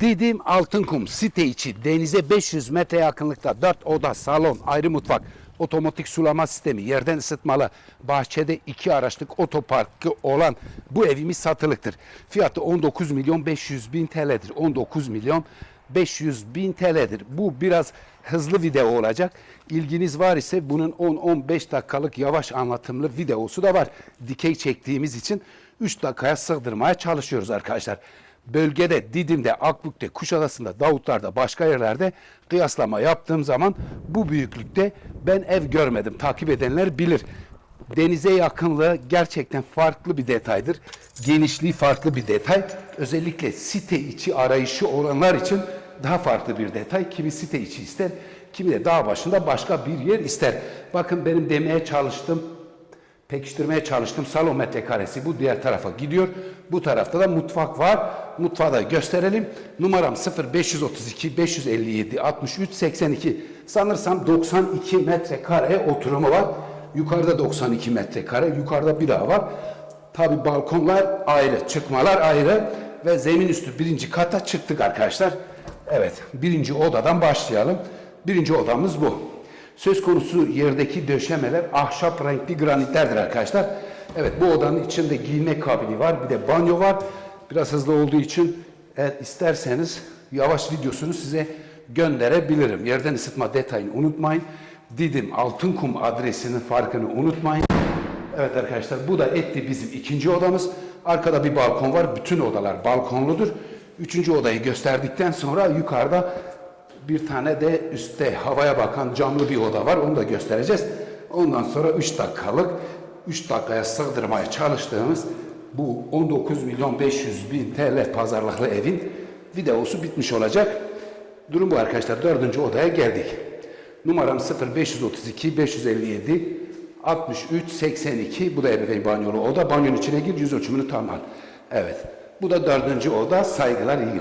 Didim Altınkum site içi denize 500 metre yakınlıkta 4 oda, salon, ayrı mutfak, otomatik sulama sistemi, yerden ısıtmalı, bahçede iki araçlık otoparkı olan bu evimiz satılıktır. Fiyatı 19 milyon 500 bin TL'dir. 19 milyon 500 bin TL'dir. Bu biraz hızlı video olacak. İlginiz var ise bunun 10-15 dakikalık yavaş anlatımlı videosu da var. Dikey çektiğimiz için 3 dakikaya sığdırmaya çalışıyoruz arkadaşlar. Bölgede, Didim'de, Akbük'te, Kuşadası'nda, Davutlar'da, başka yerlerde kıyaslama yaptığım zaman bu büyüklükte ben ev görmedim. Takip edenler bilir. Denize yakınlığı gerçekten farklı bir detaydır. Genişliği farklı bir detay. Özellikle site içi arayışı olanlar için daha farklı bir detay. Kimi site içi ister, kimi de dağ başında başka bir yer ister. Bakın benim demeye çalıştım, pekiştirmeye çalıştım. Salon metrekaresi bu diğer tarafa gidiyor. Bu tarafta da mutfak var. Mutfağı da gösterelim. Numaram 0532 557 63 82. Sanırsam 92 metrekare oturumu var. Yukarıda 92 metrekare. Yukarıda bir daha var. Tabi balkonlar ayrı, çıkmalar ayrı ve zemin üstü birinci kata çıktık arkadaşlar. Evet, birinci odadan başlayalım. Birinci odamız bu. Söz konusu yerdeki döşemeler ahşap renkli granitlerdir arkadaşlar. Evet bu odanın içinde giyinme kabini var. Bir de banyo var. Biraz hızlı olduğu için eğer isterseniz yavaş videosunu size gönderebilirim. Yerden ısıtma detayını unutmayın. Didim Altınkum adresinin farkını unutmayın. Evet arkadaşlar bu da etti bizim ikinci odamız. Arkada bir balkon var. Bütün odalar balkonludur. Üçüncü odayı gösterdikten sonra yukarıda bir tane de üstte havaya bakan camlı bir oda var. Onu da göstereceğiz. Ondan sonra 3 dakikalık 3 dakikaya sığdırmaya çalıştığımız bu 19 milyon 500 bin TL pazarlıklı evin videosu bitmiş olacak. Durum bu arkadaşlar. Dördüncü odaya geldik. Numaram 0532 557 63 82. Bu da ebeveyn banyolu oda. Banyonun içine gir yüz ölçümünü tam al. Evet. Bu da dördüncü oda. Saygılar, iyi.